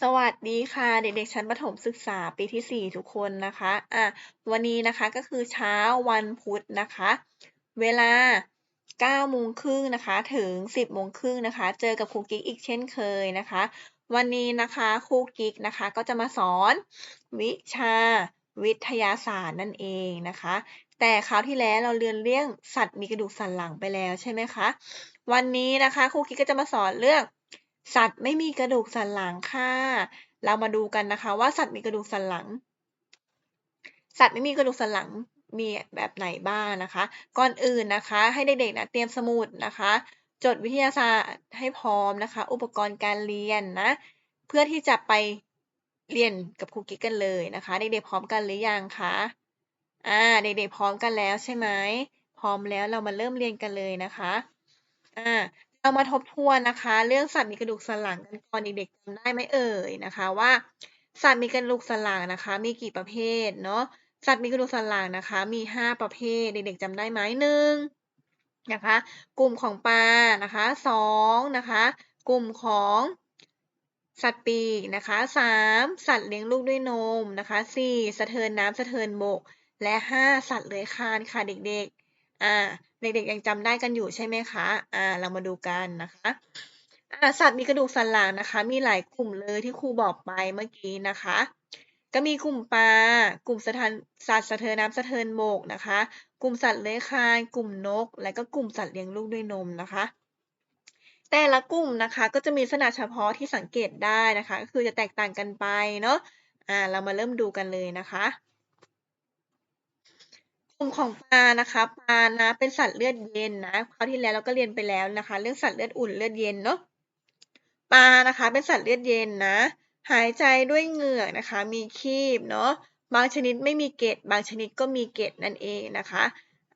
สวัสดีค่ะ เด็กๆชั้นประถมศึกษาปีที่ 4 ทุกคนนะคะอะวันนี้นะคะก็คือเช้าวันพุธนะคะ เวลา9โมงครึ่งนะคะ ถึง 10โมงครึ่งนะคะ เจอกับครูกิ๊กอีกเช่นเคยนะคะ วันนี้นะคะครูกิ๊กนะคะก็จะมาสอนวิชาวิทยาศาสตร์นั่นเองนะคะ แต่คราวที่แล้วเราเรียนเรื่องสัตว์มีกระดูกสันหลังไปแล้วใช่ไหมคะ วันนี้นะคะครูกิ๊กก็จะมาสอนเรื่อง สัตว์ไม่มีกระดูกสันหลังค่ะ เรามาดูกันนะคะว่าสัตว์มีกระดูกสันหลัง สัตว์ไม่มีกระดูกสันหลังมีแบบไหนบ้างนะคะ ก่อนอื่นนะคะให้เด็กๆนะเตรียมสมุดนะคะ จดวิทยาศาสตร์ให้พร้อมนะคะ อุปกรณ์การเรียนนะ เพื่อที่จะไปเรียนกับครูกิ๊กกันเลยนะคะ เด็กๆพร้อมกันหรือยังคะอ่าเด็กๆพร้อมกันแล้วใช่ไหมพร้อมแล้วเรามาเริ่มเรียนกันเลยนะคะอ่า เรามาทบทวนนะคะ เรื่องสัตว์มีกระดูกสันหลังกันก่อนเด็กๆจำได้ไหมเอ่ยนะคะว่าสัตว์มีกระดูกสันหลังนะคะ มีกี่ประเภทเนาะสัตว์มีกระดูกสันหลังนะคะ มีห้าประเภทเด็กๆจำได้ไหมหนึ่งนะคะกลุ่มของปลานะคะสองนะคะกลุ่มของสัตว์ปีกนะคะสามสัตว์เลี้ยงลูกด้วยนมนะคะสี่สะเทินน้ำสะเทินบก และห้าสัตว์เลื้อยคลานค่ะเด็กๆอ่า เด็กๆยังจำได้กันอยู่ใช่ไหมคะ อ่า เรามาดูกันนะคะอ่าสัตว์มีกระดูกสันหลังนะคะ มีหลายกลุ่มเลยที่ครูบอกไปเมื่อกี้นะคะ ก็มีกลุ่มปลา กลุ่มสถานสัตว์สะเทินน้ำสะเทินบกนะคะ กลุ่มสัตว์เลื้อยคลาน กลุ่มนก และก็กลุ่มสัตว์เลี้ยงลูกด้วยนมนะคะ แต่ละกลุ่มนะคะก็จะมีลักษณะเฉพาะที่สังเกตได้นะคะ ก็คือจะแตกต่างกันไปเนาะ อ่า เรามาเริ่มดูกันเลยนะคะ ลุ่มของปลานะคะปลานะเป็นสัตว์เลือดเย็นนะคราวที่แล้วเราก็เรียนไปแล้วนะคะ เรื่องสัตว์เลือดอุ่นเลือดเย็นเนาะปลานะคะเป็นสัตว์เลือดเย็นนะ หายใจด้วยเหงือกนะคะ มีคีบเนาะบางชนิดไม่มีเกล็ดบางชนิดก็มีเกล็ดนั่นเองนะคะ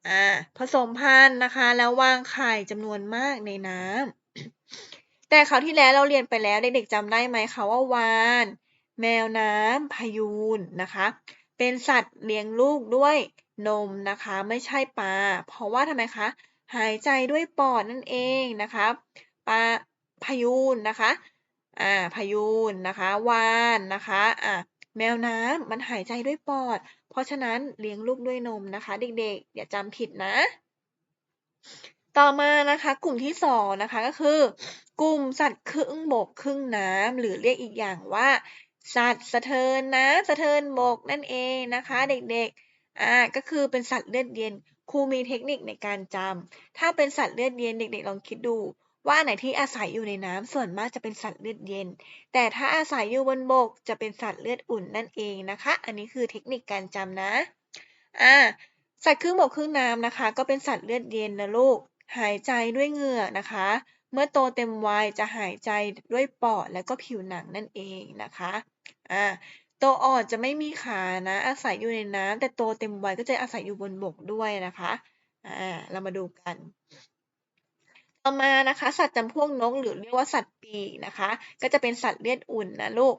อ่าผสมพันธุ์นะคะ แล้ววางไข่จำนวนมากในน้ำแต่คราวที่แล้วเราเรียนไปแล้วเด็กๆจำได้ไหมคะว่าวาน แมวน้ำพยูนนะคะ เป็นสัตว์เลี้ยงลูกด้วย นมนะคะไม่ใช่ปลา เพราะว่าทำไมคะ หายใจด้วยปอดนั่นเองนะคะปลาพยูนนะคะอ่าพยูนนะคะวานนะคะอ่าแมวน้ำมันหายใจด้วยปอด เพราะฉะนั้นเลี้ยงลูกด้วยนมนะคะ เด็กๆ อย่าจำผิดนะ ต่อมานะคะกลุ่มที่สองนะคะก็คือ กลุ่มสัตว์ครึ่งบกครึ่งน้ำหรือเรียกอีกอย่างว่า สัตว์สะเทินน้ำสะเทินบกนั่นเองนะคะ เด็กๆ อ่าก็คือเป็นสัตว์เลือดเย็นครูมีเทคนิคในการจำถ้าเป็นสัตว์เลือดเย็นเด็ก ๆ ลองคิดดู ว่าไหนที่อาศัยอยู่ในน้ำส่วนมากจะเป็นสัตว์เลือดเย็น แต่ถ้าอาศัยอยู่บนบกจะเป็นสัตว์เลือดอุ่นนั่นเองนะคะ อันนี้คือเทคนิคการจำนะอ่าสัตว์ครึ่งบกครึ่งน้ำนะคะ ก็เป็นสัตว์เลือดเย็นนะลูกหายใจด้วยเหงื่อนะคะ เมื่อโตเต็มวัยจะหายใจด้วยปอดและก็ผิวหนังนั่นเองนะคะอ่า ตัวอ่อนจะไม่มีขานะ อาศัยอยู่ในน้ำแต่โตเต็มวัยก็จะอาศัยอยู่บนบกด้วยนะคะอ่าเรามาดูกัน ต่อมานะคะ สัตว์จำพวกนกหรือเรียกว่าสัตว์ปีกนะคะ ก็จะเป็นสัตว์เลือดอุ่นนะลูก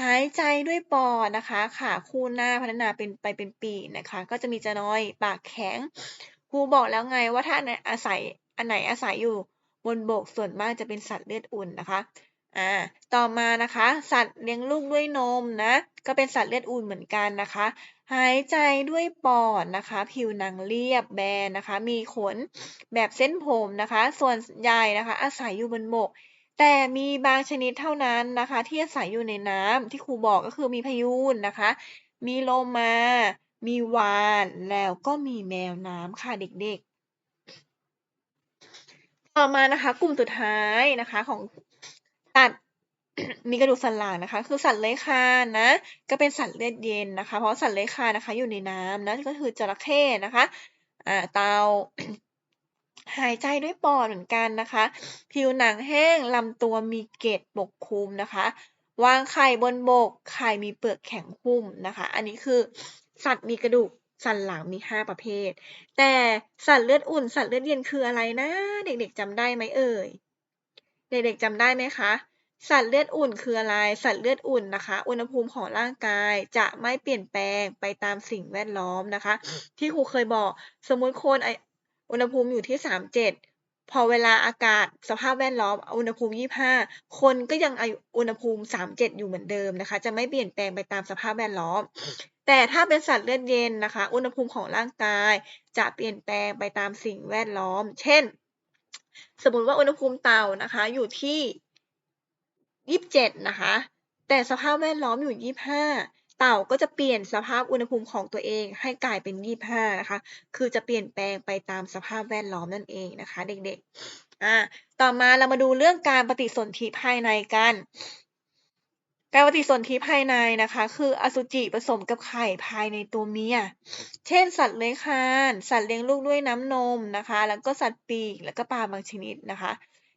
หายใจด้วยปอดนะคะขาคู่หน้าพัฒนาเป็นไปเป็นปีนะคะ ก็จะมีจะน้อยปากแข็งครูบอกแล้วไงว่าถ้าอาศัยอันไหนอาศัยอยู่บนบกส่วนมากจะเป็นสัตว์เลือดอุ่นนะคะ อ่าต่อมานะคะ สัตว์เลี้ยงลูกด้วยนมนะก็เป็นสัตว์เลือดอุ่นเหมือนกันนะคะ หายใจด้วยปอดนะคะ ผิวหนังเรียบแบนนะคะ มีขนแบบเส้นผมนะคะ ส่วนใหญ่นะคะ อาศัยอยู่บนบก แต่มีบางชนิดเท่านั้นนะคะ ที่อาศัยอยู่ในน้ำที่ครูบอกก็คือมีพยูนนะคะ มีโลมา มีวานแล้วก็มีแมวน้ำค่ะเด็กๆ ต่อมานะคะ กลุ่มสุดท้ายนะคะของ สัตว์มีกระดูกสันหลังนะคะ คือสัตว์เลื้อยคลานนะ ก็เป็นสัตว์เลือดเย็นนะคะ เพราะสัตว์เลื้อยคลานนะคะ อยู่ในน้ำนะก็คือจระเข้นะคะอ่าเตาหายใจด้วยปอดเหมือนกันนะคะ ผิวหนังแห้งลำตัวมีเกล็ดปกคลุมนะคะ วางไข่บนบก ไข่มีเปลือกแข็งหุ้มนะคะ อันนี้คือสัตว์มีกระดูกสันหลังมีห้าประเภท แต่สัตว์เลือดอุ่น สัตว์เลือดเย็นคืออะไรนะ เด็กๆจำได้ไหมเอ่ย เด็กๆจำได้ไหมคะสัตว์เลือดอุ่นคืออะไร สัตว์เลือดอุ่นนะคะ อุณหภูมิของร่างกายจะไม่เปลี่ยนแปลงไปตามสิ่งแวดล้อมนะคะ ที่ครูเคยบอก สมมุติคนออุณหภูมิอยู่ที่สามเจ็ดพอเวลาอากาศสภาพแวดล้อม อุณหภูมิ 25 คนก็ยังอายุอุณหภูมิ 37 อยู่เหมือนเดิมนะคะ จะไม่เปลี่ยนแปลงไปตามสภาพแวดล้อม แต่ถ้าเป็นสัตว์เลือดเย็นนะคะ อุณหภูมิของร่างกายจะเปลี่ยนแปลงไปตามสิ่งแวดล้อม เช่น สมมติว่าอุณหภูมิเตานะคะ อยู่ที่ 27 นะคะ แต่สภาพแวดล้อมอยู่ 25 เต่าก็จะเปลี่ยนสภาพอุณหภูมิของตัวเองให้กลายเป็น 25 นะคะ คือจะเปลี่ยนแปลงไปตามสภาพแวดล้อมนั่นเองนะคะ เด็กๆ อ่า ต่อมาเรามาดูเรื่องการปฏิสนธิภายในกัน การปฏิสนธิภายในนะคะ คืออสุจิผสมกับไข่ภายในตัวเมีย เช่น สัตว์เลื้อยคาน สัตว์เลี้ยงลูกด้วยน้ำนมนะคะ แล้วก็สัตว์ปีก แล้วก็ปลาบางชนิดนะคะ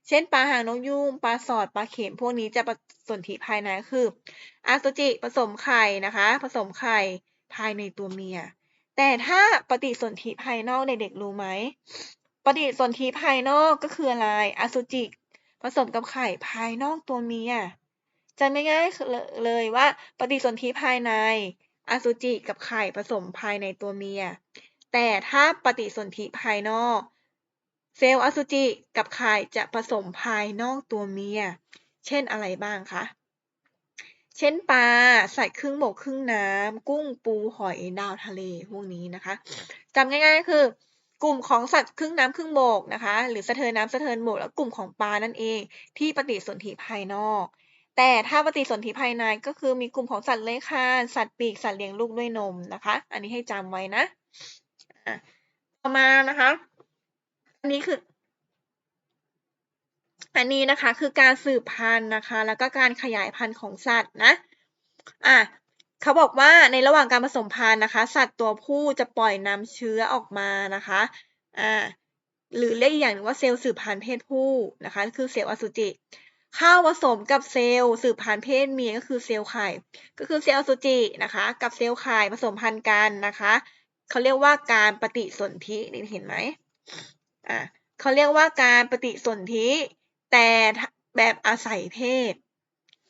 เช่นปลาหางนกยูงปลาสอดปลาเข็มพวกนี้จะปฏิสนธิภายในคืออสุจิผสมไข่นะคะ ผสมไข่ภายในตัวเมีย แต่ถ้าปฏิสนธิภายนอกเด็กๆรู้ไหมปฏิสนธิภายนอกก็คืออะไร อสุจิผสมกับไข่ภายนอกตัวเมีย จำง่ายๆเลยว่า ปฏิสนธิภายใน อสุจิกับไข่ผสมภายในตัวเมีย แต่ถ้าปฏิสนธิภายนอก เซลล์อสุจิกับไข่จะผสมภายนอกตัวเมีย เช่นอะไรบ้างคะเช่นปลาใสัตว์ครึ่งบกครึ่งน้ำ กุ้งปูหอยดาวทะเลพวกนี้นะคะจำง่ายๆคือกลุ่มของสัตว์ครึ่งน้ำครึ่งบกนะคะ หรือสะเทินน้ำสะเทินบกแล้วกลุ่มของปลานั่นเอง ที่ปฏิสนธิภายนอก แต่ถ้าปฏิสนธิภายในก็คือมีกลุ่มของสัตว์เลื้อยคลานสัตว์ปีกสัตว์เลี้ยงลูกด้วยนมนะคะ อันนี้ให้จำไว้นะต่อมานะคะ อันนี้คืออันนี้นะคะคือการสืบพันธุ์นะคะ แล้วก็การขยายพันธุ์ของสัตว์นะอะเขาบอกว่าในระหว่างการผสมพันธุ์นะคะ สัตว์ตัวผู้จะปล่อยนำเชื้อออกมานะคะอ่าหรือเรียกอีกอย่างนึงว่าเซลล์สืบพันธุ์เพศผู้นะคะ คือเซลล์อสุจิ ข้าผสมกับเซลล์สืบพันธุ์เพศเมียก็คือเซลล์ไข่ ก็คือเซลล์อสุจินะคะ กับเซลล์ไข่ผสมพันธุ์กันนะคะเขาเรียกว่าการปฏิสนธินี่เห็นไหมอ่าเขาเรียกว่าการปฏิสนธิแต่แบบอาศัยเพศ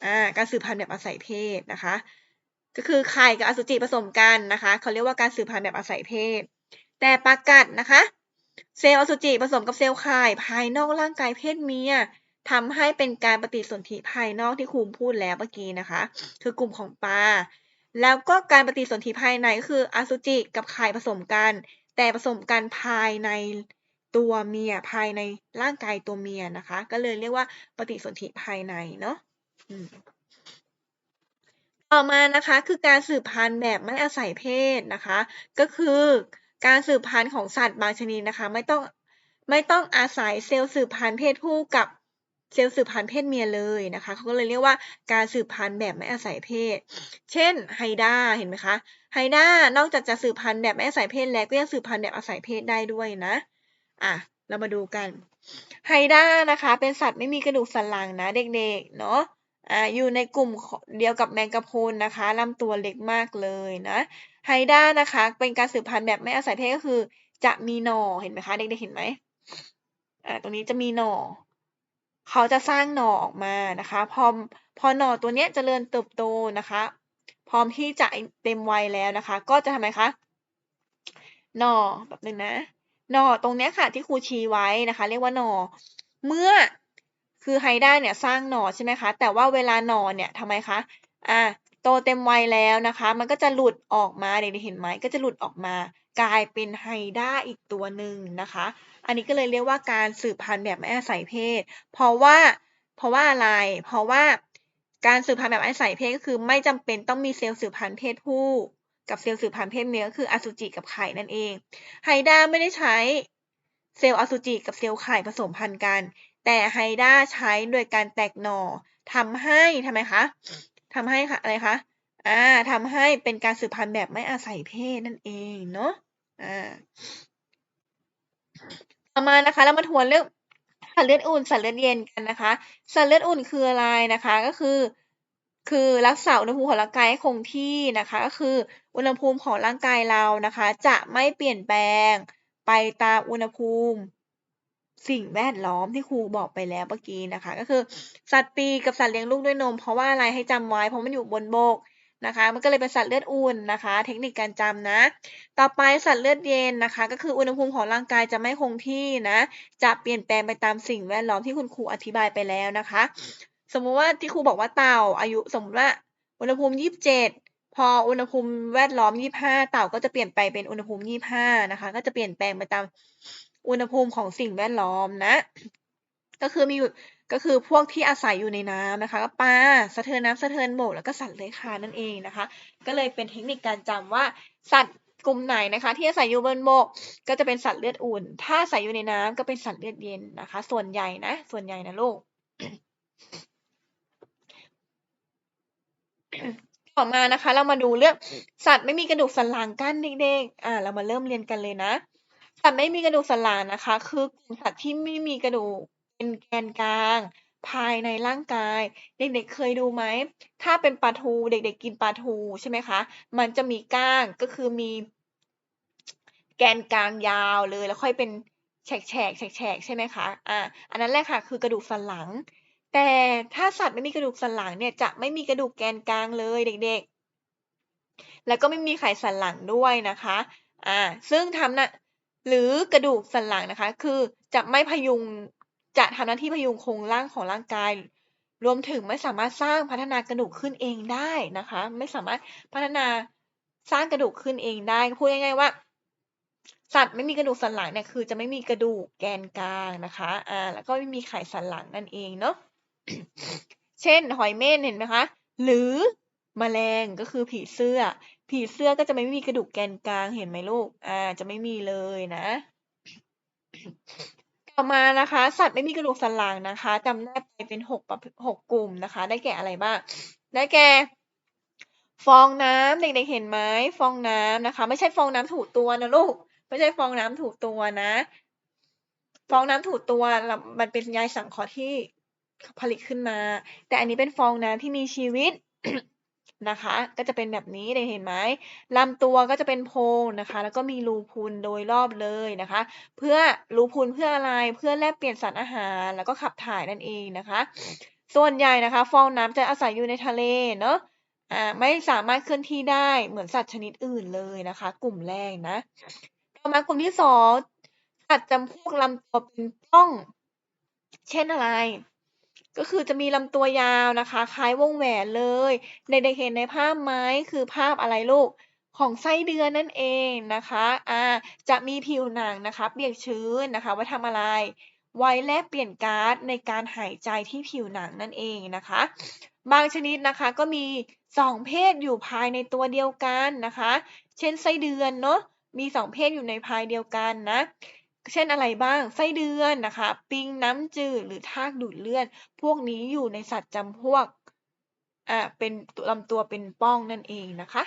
อ่าการสืบพันธุ์แบบอาศัยเพศนะคะ ก็คือไข่กับอสุจิผสมกันนะคะเขาเรียกว่าการสืบพันธุ์แบบอาศัยเพศ แต่ปากัดนะคะ เซลล์อสุจิผสมกับเซลล์ไข่ภายนอกร่างกายเพศเมีย ทำให้เป็นการปฏิสนธิภายนอกที่ครูพูดแล้วเมื่อกี้นะคะ คือกลุ่มของปลาแล้วก็การปฏิสนธิภายในก็คืออสุจิกับไข่ผสมกัน แต่ผสมกันภายในตัวเมียภายในร่างกายตัวเมียนะคะ ก็เลยเรียกว่าปฏิสนธิภายในเนาะต่อมานะคะคือการสืบพันธุ์แบบไม่อาศัยเพศนะคะ ก็คือการสืบพันธุ์ของสัตว์บางชนิดนะคะ ไม่ต้องไม่ต้องอาศัยเซลล์สืบพันธุ์เพศผู้กับ เซลล์สืบพันธุ์เพศเมียเลยนะคะเขาก็เลยเรียกว่าการสืบพันธุ์แบบไม่อาศัยเพศ เช่นไฮด้าเห็นไหมคะไฮด้านอกจากจะสืบพันธุ์แบบไม่อาศัยเพศแล้วก็ยังสืบพันธุ์แบบอาศัยเพศได้ด้วยนะอะเรามาดูกันไฮด้านะคะเป็นสัตว์ไม่มีกระดูกสันหลังนะเด็กๆเนาะอ่าอยู่ในกลุ่มเดียวกับแมงกะพรุนนะคะลำตัวเล็กมากเลยนะไฮด้านะคะ เป็นการสืบพันธุ์แบบไม่อาศัยเพศก็คือ จะมีหน่อเห็นไหมคะ เด็กๆเห็นไหมอ่าตรงนี้จะมีหน่อ เขาจะสร้างหน่อออกมานะคะ พอพอหน่อตัวนี้จเจริญเติบโตนะคะ พร้อมที่จะเต็มวัยแล้วนะคะ ก็จะทำไมคะหน่อแบบนึงนะหน่อตรงนี้ค่ะที่ครูชี้ไว้นะคะ เรียกว่าหน่อเมื่อคือไฮด้าเนี่ยสร้างหน่อใช่ไหมคะแต่ว่าเวลาหน่อเนี่ยทำไมคะอ่าโตเต็มวัยแล้วนะคะ มันก็จะหลุดออกมาเด็กๆเห็นไหมก็จะหลุดออกมา กลายเป็นไฮด้าอีกตัวหนึ่งนะคะ อันนี้ก็เลยเรียกว่าการสืบพันธุ์แบบไม่อาศัยเพศ เพราะว่า เพราะว่าอะไร เพราะว่าการสืบพันธุ์แบบอาศัยเพศก็คือไม่จำเป็นต้องมีเซลล์สืบพันธุ์เพศผู้กับเซลล์สืบพันธุ์เพศเมียก็คืออสุจิกับไข่นั่นเอง ไฮด้าไม่ได้ใช้เซลล์อสุจิกับเซลล์ไข่ผสมพันธุ์กัน แต่ไฮด้าใช้โดยการแตกหน่อทำให้ทำไมคะทำให้ค่ะอะไรคะ อ่าทำให้เป็นการสืบพันธุ์แบบไม่อาศัยเพศนั่นเองเนาะ อ่าต่อมานะคะเรามาทวนเรื่องสัตว์เลือดอุ่นสัตว์เลือดเย็นกันนะคะสัตว์เลือดอุ่นคืออะไรนะคะ ก็คือ คือรักษาอุณหภูมิของร่างกายให้คงที่นะคะ ก็คืออุณหภูมิของร่างกายเรานะคะ จะไม่เปลี่ยนแปลงไปตามอุณหภูมิสิ่งแวดล้อมที่ครูบอกไปแล้วเมื่อกี้นะคะ ก็คือสัตว์ปีกับสัตว์เลี้ยงลูกด้วยนม เพราะว่าอะไรให้จำไว้เพราะมันอยู่บนโบก นะคะ มันก็เลยเป็นสัตว์เลือดอุ่นนะคะ เทคนิคการจำนะ ต่อไปสัตว์เลือดเย็นนะคะ ก็คืออุณหภูมิของร่างกายจะไม่คงที่นะ จะเปลี่ยนแปลงไปตามสิ่งแวดล้อมที่คุณครูอธิบายไปแล้วนะคะ สมมุติว่าที่ครูบอกว่าเต่าอายุสมมติว่าอุณหภูมิ 27พออุณหภูมิแวดล้อม 25 เต่าก็จะเปลี่ยนไปเป็นอุณหภูมิ 25 นะคะ ก็จะเปลี่ยนแปลงไปตามอุณหภูมิของสิ่งแวดล้อมนะ ก็คือมีอยู่ ก็คือพวกที่อาศัยอยู่ในน้ำนะคะก็ปลาสะเทินน้ำสะเทินบกแล้วก็สัตว์เลื้อยคลานนั่นเองนะคะ ก็เลยเป็นเทคนิคการจำว่าสัตว์กลุ่มไหนนะคะ ที่อาศัยอยู่บนบกก็จะเป็นสัตว์เลือดอุ่น ถ้าอาศัยอยู่ในน้ำก็เป็นสัตว์เลือดเย็นนะคะ ส่วนใหญ่นะ ส่วนใหญ่นะลูกต่อมานะคะ เรามาดูเรื่องสัตว์ไม่มีกระดูกสันหลังกั้นเด็กๆอ่า เรามาเริ่มเรียนกันเลยนะ สัตว์ไม่มีกระดูกสันหลังนะคะ คือกลุ่มสัตว์ที่ไม่มีกระดูก เป็นแกนกลาง ภายในร่างกาย เด็กๆเคยดูไหม ถ้าเป็นปลาทูเด็กๆกินปลาทูใช่ไหมคะ มันจะมีก้างก็คือมี แกนกลางยาวเลยแล้วค่อยเป็นแฉกแฉกแฉกแฉกใช่ไหมคะ อ่า อันนั้นแหละค่ะคือกระดูกสันหลัง แต่ถ้าสัตว์ไม่มีกระดูกสันหลังเนี่ยจะไม่มีกระดูกแกนกลางเลยเด็กๆ แล้วก็ไม่มีไขสันหลังด้วยนะคะ อ่า ซึ่งทำนะหรือกระดูกสันหลังนะคะ คือจะไม่พยุง จะทำหน้าที่พยุงโครงร่างของร่างกาย รวมถึงไม่สามารถสร้างพัฒนากระดูกขึ้นเองได้นะคะ ไม่สามารถพัฒนาสร้างกระดูกขึ้นเองได้พูดง่ายๆว่า สัตว์ไม่มีกระดูกสันหลังเนี่ยคือ จะไม่มีกระดูกแกนกลางนะคะอ่าแล้วก็ไม่มีไขสันหลังนั่นเองเนาะเช่น หอยเม่นเห็นไหมคะ หรือมแมลงก็คือผีเสื้อ ผีเสื้อก็จะไม่มีกระดูกแกนกลางเห็นไหมลูกอ่าจะไม่มีเลยนะ ต่อมานะคะ สัตว์ไม่มีกระดูกสันหลังนะคะจำแนกไปเป็นหกประหกกลุ่มนะคะ ได้แก่อะไรบ้าง ได้แก่ ฟองน้ำเด็กๆเห็นไหมฟองน้ำนะคะ ไม่ใช่ฟองน้ำถูตัวนะลูก ไม่ใช่ฟองน้ำถูตัวนะ ฟองน้ำถูตัวมันเป็นใยสังเคราะห์ที่ผลิตขึ้นมา แต่อันนี้เป็นฟองน้ำที่มีชีวิต นะคะ ก็จะเป็นแบบนี้ได้เห็นไหมลำตัวก็จะเป็นโพงนะคะ แล้วก็มีรูพุนโดยรอบเลยนะคะ เพื่อรูพุนเพื่ออะไรเพื่อแลกเปลี่ยนสารอาหาร แล้วก็ขับถ่ายนั่นเองนะคะ ส่วนใหญ่นะคะ ฟองน้ำจะอาศัยอยู่ในทะเลเนาะอ่าไม่สามารถเคลื่อนที่ได้เหมือนสัตว์ชนิดอื่นเลยนะคะ กลุ่มแรกนะต่อมากลุ่มที่สองสัตว์จำพวกลำตัวเป็นป้อง เช่นอะไร ก็คือจะมีลำตัวยาวนะคะ คล้ายวงแหวนเลยเด็กเห็นในภาพไหมคือภาพอะไรลูกของไส้เดือนนั่นเองนะคะอ่าจะมีผิวหนังนะคะเปียกชื้นนะคะไว้ทำอะไร ไว้แลกเปลี่ยนก๊าซในการหายใจที่ผิวหนังนั่นเองนะคะ บางชนิดนะคะก็มีสองเพศอยู่ภายในตัวเดียวกันนะคะ เช่นไส้เดือนเนาะมีสองเพศอยู่ในภายเดียวกันนะ เช่นอะไรบ้าง ไส้เดือนนะคะ ปิงน้ำจืดหรือทากดูดเลือด พวกนี้อยู่ในสัตว์จำพวกอ่าเป็นลำตัวเป็นป้องนั่นเองนะคะ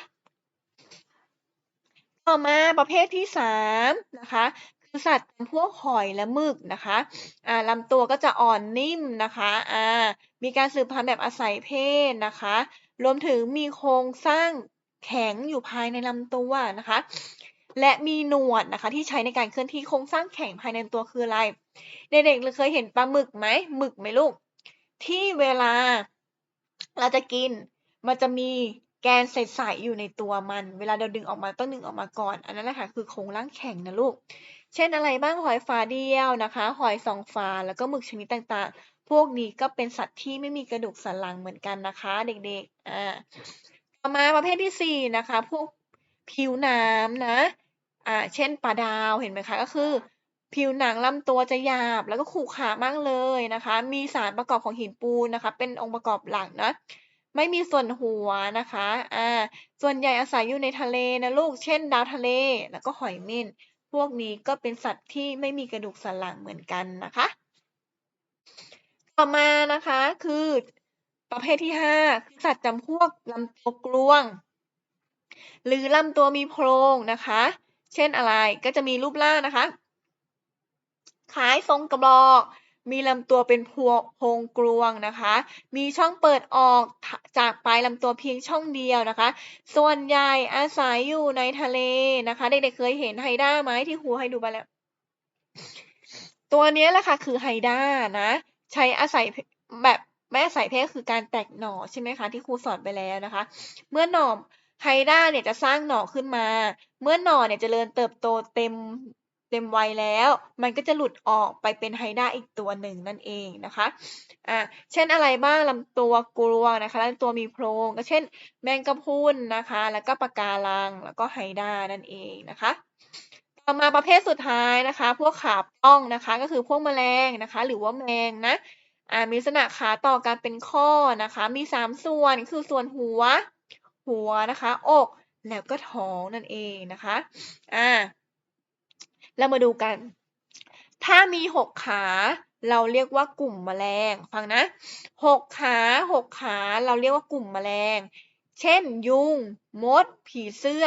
ต่อมาประเภทที่สามนะคะคือสัตว์จำพวกหอยและหมึกนะคะอ่าลำตัวก็จะอ่อนนิ่มนะคะอ่ามีการสืบพันธุ์แบบอาศัยเพศนะคะ รวมถึงมีโครงสร้างแข็งอยู่ภายในลำตัวนะคะ และมีหนวดนะคะ ที่ใช้ในการเคลื่อนที่โครงสร้างแข็งภายในตัวคืออะไรเด็กๆเคยเห็นปลาหมึกไหมหมึกไหมลูก ที่เวลาเราจะกินมันจะมีแกนใสๆอยู่ในตัวมัน เวลาเราดึงออกมาต้องดึงออกมาก่อน อันนั้นแหละค่ะคือโครงร่างแข็งนะลูก เช่นอะไรบ้างหอยฝาเดียวนะคะ หอยสองฝาแล้วก็หมึกชนิดต่างๆ พวกนี้ก็เป็นสัตว์ที่ไม่มีกระดูกสันหลังเหมือนกันนะคะ เด็กๆ อ่า ต่อมาประเภทที่สี่นะคะ พวกผิวน้ำนะ อ่าเช่นปลาดาวเห็นไหมคะก็คือ ผิวหนังลำตัวจะหยาบแล้วก็ขรุขระมากเลยนะคะ มีสารประกอบของหินปูนนะคะ เป็นองค์ประกอบหลักนะไม่มีส่วนหัวนะคะอ่าส่วนใหญ่อาศัยอยู่ในทะเลนะลูก เช่น ดาวทะเลแล้วก็หอยเม่น พวกนี้ก็เป็นสัตว์ที่ไม่มีกระดูกสันหลังเหมือนกันนะคะ ต่อมานะคะคือประเภทที่ห้าสัตว์จำพวกลำตัวกลวง หรือลำตัวมีโพรงนะคะ เช่นอะไรก็จะมีรูปร่างนะคะ คล้ายทรงกระบอก มีลำตัวเป็นพวงโพงกลวงนะคะ มีช่องเปิดออกจากปลายลำตัวเพียงช่องเดียวนะคะ ส่วนใหญ่อาศัยอยู่ในทะเลนะคะ เด็กๆเคยเห็นไฮด้าไหมที่ครูให้ดูไปแล้ว ตัวนี้แหละค่ะคือไฮด้านะ ใช้อาศัยแบบไม่อาศัยเพศคือการแตกหน่อใช่ไหมคะที่ครูสอนไปแล้วนะคะ เมื่อหน่อ ไฮด้าเนี่ยจะสร้างหน่อขึ้นมา เมื่อหน่อเนี่ยจเจริญเติบโตเต็มเต็มวัยแล้ว มันก็จะหลุดออกไปเป็นไฮด้าอีกตัวหนึ่งนั่นเองนะคะ อ่า เช่นอะไรบ้างลำตัวกลวงนะคะลำตัวมีโพรง ก็เช่น แมงกะพรุนนะคะ แล้วก็ปะการัง แล้วก็ไฮด้านั่นเองนะคะ ต่อมาประเภทสุดท้ายนะคะ พวกขาป้องนะคะ ก็คือพวกแมลงนะคะ หรือว่าแมงนะ อ่า มีลักษณะขาต่อกันเป็นข้อนะคะ มีสามส่วน คือส่วนหัว หัวนะคะอกแล้วก็ท้องนั่นเองนะคะอ่าเรามาดูกัน ถ้ามีหกขาเราเรียกว่ากลุ่มแมลงฟังนะหกขาหกขาเราเรียกว่ากลุ่มแมลง เช่น ยุง มด ผีเสื้อ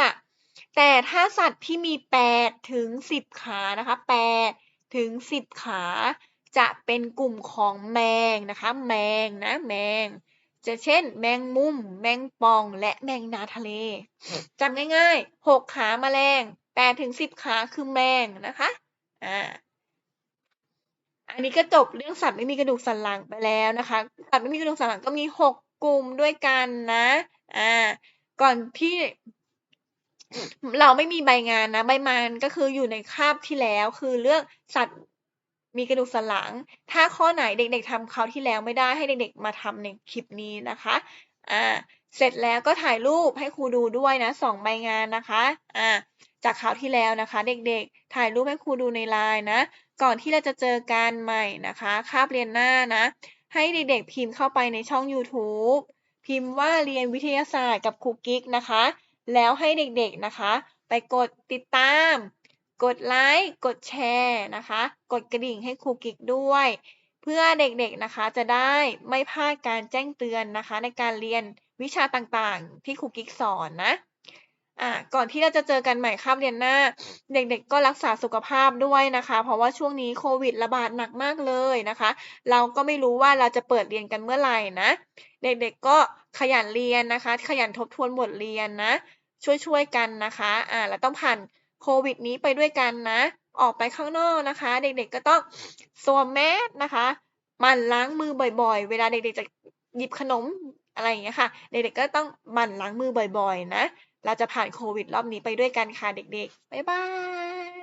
แต่ถ้าสัตว์ที่มีแปดถึงสิบขานะคะแปดถึงสิบขา จะเป็นกลุ่มของแมงนะคะ แมงนะแมง จะเช่น แมงมุม แมงป่อง และแมงนาทะเลจำง่ายๆหกขาแมลงแปดถึงสิบขาคือแมงนะคะ อ่า อันนี้ก็จบเรื่องสัตว์ไม่มีกระดูกสันหลังไปแล้วนะคะ สัตว์ไม่มีกระดูกสันหลังก็มีหกกลุ่มด้วยกันนะ อ่า ก่อนที่เราไม่มีใบงานนะ ใบงานก็คืออยู่ในคาบที่แล้วคือเรื่องสัตว์ มีกระดูกสันหลัง ถ้าข้อไหนเด็กๆทำคราวที่แล้วไม่ได้ให้เด็กๆมาทำในคลิปนี้นะคะ อ่า เสร็จแล้วก็ถ่ายรูปให้ครูดูด้วยนะสองใบงานนะคะ อ่า จากคราวที่แล้วนะคะ เด็กๆ ถ่ายรูปให้ครูดูในไลน์นะ ก่อนที่เราจะเจอกันใหม่นะคะคาบเรียนหน้านะ ให้เด็กๆพิมพ์เข้าไปในช่อง YouTube พิมพ์ว่าเรียนวิทยาศาสตร์กับครูกิ๊กนะคะ แล้วให้เด็กๆนะคะ ไปกดติดตาม กดไลค์ กดแชร์นะคะ กดกระดิ่งให้ครูกิกด้วย เพื่อเด็กๆนะคะจะได้ไม่พลาดการแจ้งเตือนนะคะ ในการเรียนวิชาต่างๆ ที่ครูกิกสอนนะอ่าก่อนที่เราจะเจอกันใหม่คาบเรียนหน้า เด็กๆก็รักษาสุขภาพด้วยนะคะ เพราะว่าช่วงนี้โควิดระบาดหนักมากเลยนะคะ เราก็ไม่รู้ว่าเราจะเปิดเรียนกันเมื่อไหร่นะ เด็กๆก็ขยันเรียนนะคะ ขยันทบทวนบทเรียนนะ ช่วยๆกันนะคะอ่าเราต้องผ่าน โควิดนี้ไปด้วยกันนะ ออกไปข้างนอกนะคะ เด็กๆก็ต้องสวมแมสนะคะมันล้างมือบ่อยๆ เวลาเด็กๆจะหยิบขนมอะไรอย่างเงี้ยค่ะ เด็กๆก็ต้องมันล้างมือบ่อยๆ นะ เราจะผ่านโควิดรอบนี้ไปด้วยกันค่ะเด็กๆ บ๊ายบาย